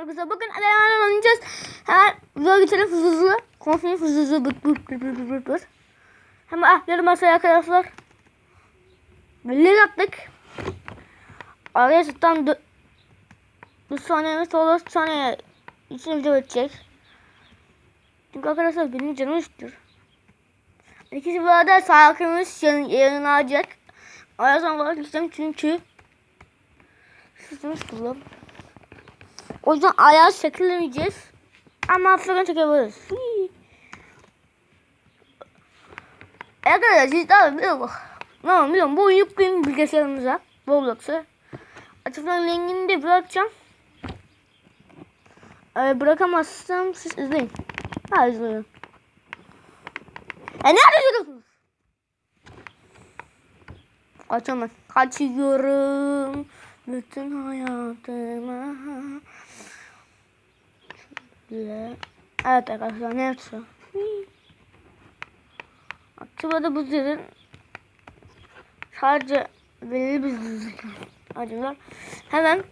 arkadaşlar. Bakın hemen oynayacağız. Hemen videoya geçelim hızlı hızlı. Konuşmayı hızlı hızlı. Bık bık bık bık bık bık. Hemen atlayalım masaya arkadaşlar. Birliğe attık. Arkadaşlar tam 4 saniyemiz sonra 4 saniye için video geçecek. Çünkü arkadaşlar benim canım istiyor. İkisi bu arada sakinimiz yayınlanacak. Arasam vazgeçtim çünkü Sistemiz kullan. O yüzden ayağı şekillemeyeceğiz. Ama fırın çekebiliriz. Arkadaşlar siz daha biliyor musun? Ne biliyorum bu yükleyin bilgisayarınıza. Roblox'a. Açıkçası linkini de bırakacağım. Ee, bırakamazsam siz izleyin. Ha izleyin. E nerede izliyorsunuz? Kaçamam. Kaçıyorum. Bütün hayatıma. Şöyle. Evet arkadaşlar ne yapsa? Aktibada bu zilin sadece belirli bir zil acılar. Hemen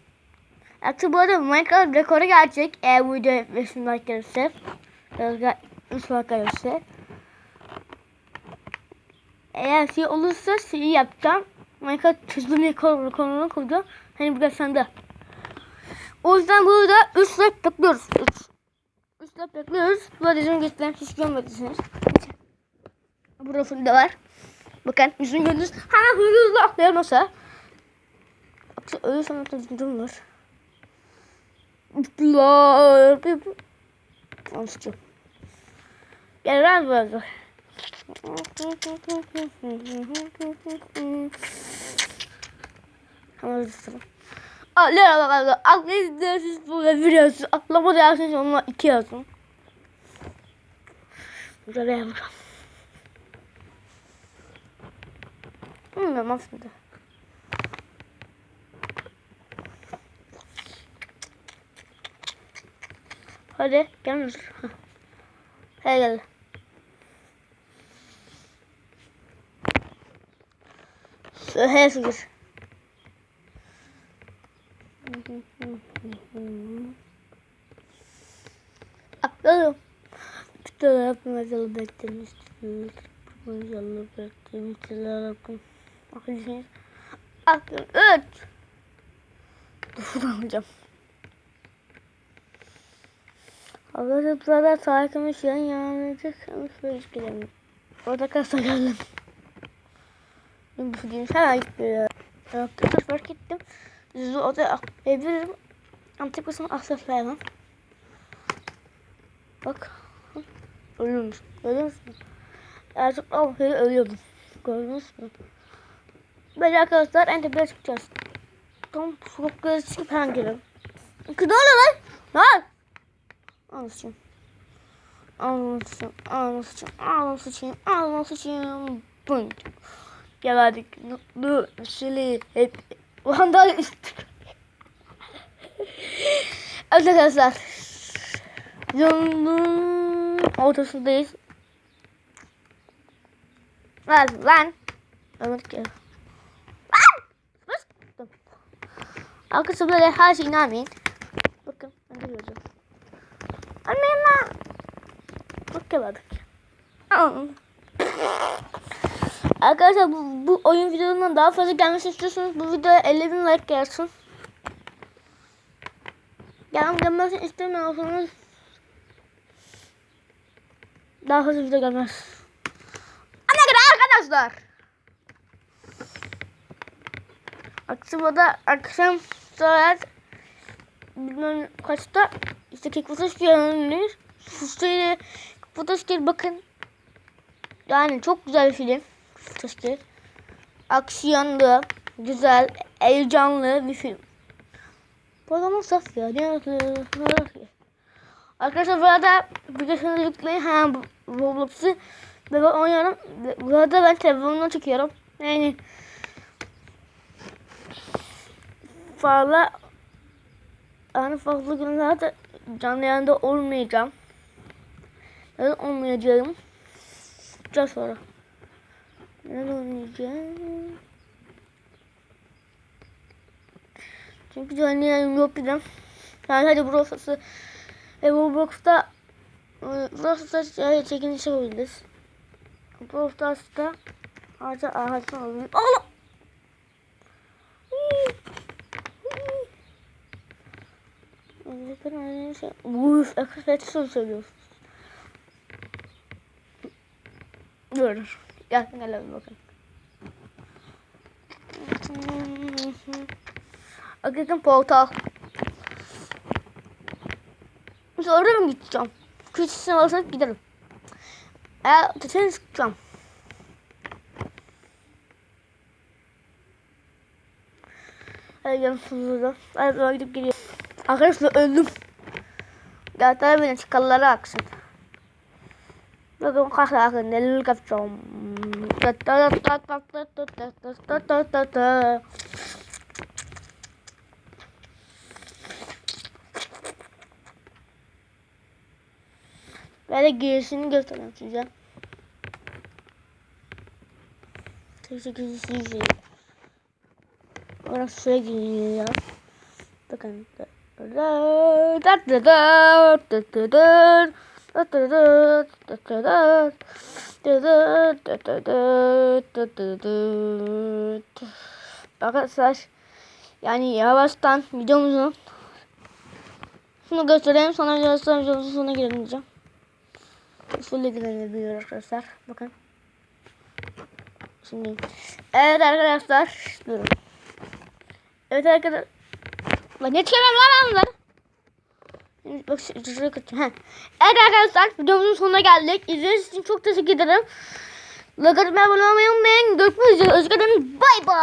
Aktibada Minecraft rekoru gelecek. Eğer bu video 5 like gelirse. Biraz 3 like gelirse. Eğer şey olursa şey yapacağım. Minecraft çözüm rekor konunu koyacağım. Hani biraz sende. O yüzden burada 3 like bekliyoruz. 3 3 like bekliyoruz. Bu yüzümü gösteren hiç görmediyseniz. Burada da var. Bakın yüzümü gördünüz. Ha hızlı atlayamasa. Akşam öyle sana düzgün var. Alışacağım. Gel lan böyle. Tamam tamam. Atlayalım. Atlayın siz burada. Atlama da yazsın. Onunla iki yazsın. Burada yapacağım. Bilmiyorum aslında. Hadi gel. Hadi gel. He sıkır. Yapmacalı beklemiştiniz. Yapmacalı beklemiştiler. Bakın. Bakın. Atladım. Evet. Dur alacağım. Arkadaşlar sarkmış yan yanacak ama şöyle hiç gidemiyorum. Orada kasa geldim. Bu film hemen gidiyor. Yaptıkça fark ettim. Zü orada atlayabilirim. Antik basın asaflayamam. Bak. Ölüyormuş. Musun? Artık o böyle ölüyordum. Gördünüz mü? Böyle arkadaşlar en tepeye çıkacağız. Tam sokaklara çıkıp hemen geliyorum. Ne oluyor lan? Ne var? Anlatacağım. Anlatacağım. Anlatacağım. Anlatacağım. Anlatacağım. Bum. Geldik. Mutlu. Şili. Hep. Vandal. Arkadaşlar. Yolun ortasındayız. Lan lan. Evet ki. Arkadaşlar böyle her şey inanmayın. Bakın ben de göreceğim. Annem Bak geldik. Arkadaşlar bu, bu oyun videolarından daha fazla gelmesi istiyorsanız bu videoya 50 bin like gelsin. Gel gelmesini istemiyorsanız daha fazla video gelmez. Ana kadar arkadaşlar. Akşamda akşam saat bilmem kaçta işte Kickbox görünür. Susuyla Kickbox bakın. Yani çok güzel bir film. Kickbox Aksiyonlu, güzel, heyecanlı bir film. Bu adamın saf ya. Ne Arkadaşlar bu arada bilgisayarını yükleyin. Ha Roblox'u ve ben oynuyorum. Bu arada ben telefonumdan çekiyorum. Yani fazla yani farklı günlerde canlı yayında olmayacağım. Neden olmayacağım? Biraz sonra. Neden olmayacağım? Çünkü canlı yayın yok dedim. Yani hadi burası e, Roblox'ta e, burası da çekiliş yapabiliriz. Stars'ta ağaca ağaçtan alabiliriz. Allah! Bakın aynı şey. Uf, ekspetson söylüyorsun. Dur. Gel gel bir bakın. Hakikaten portal. Biz oraya mı gideceğim? Küçüsünü alırsak giderim. Eğer tutayım sıkacağım. Hadi gelin hızlıca. Hadi ben gidip geliyorum. Arkadaşlar öldüm. Gerçekten beni çıkallara aksın. Bakın kalk akın neler yapacağım. Ben de girişini göstereyim size. Teşekkür ederim. Orası şuraya giriyor. Bakın. Arkadaşlar yani yavaştan videomuzun şunu göstereyim sonra videomuzun sonuna girelim Full ilgilenebiliyor arkadaşlar. Bakın. Şimdi. Evet arkadaşlar. Durun. Evet arkadaşlar. Lan ne çıkarıyorum lan? Şimdi Bak şu- şuraya kaçacağım. Heh. Evet arkadaşlar videomuzun sonuna geldik. İzlediğiniz için çok teşekkür ederim. Like atıp abone olmayı unutmayın. Görüşmek üzere. Özgür'ün bay bay.